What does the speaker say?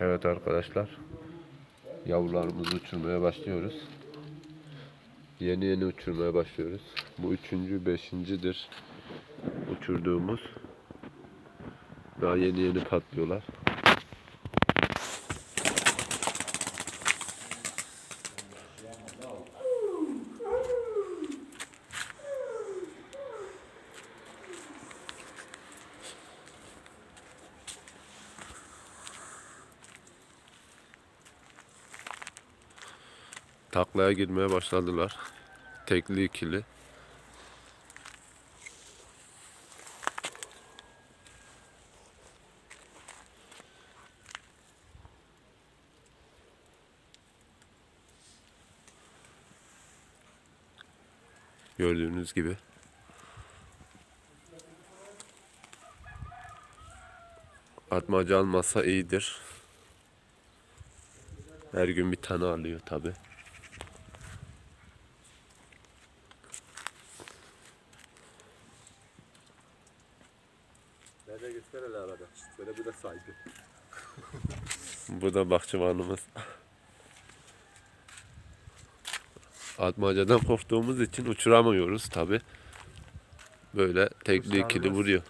Evet arkadaşlar. Yavrularımızı uçurmaya başlıyoruz. Yeni yeni uçurmaya başlıyoruz. Bu üçüncü, beşincidir uçurduğumuz. Daha yeni yeni patlıyorlar. Taklaya girmeye başladılar. Tekli ikili. Gördüğünüz gibi. Atmaca almasa iyidir. Her gün bir tane alıyor tabi. Nerede göster hele arada. Böyle bir de saygı. Bu da bahçıvanımız. Atmacadan korktuğumuz için uçuramıyoruz tabi. Böyle tekli ikili vuruyor.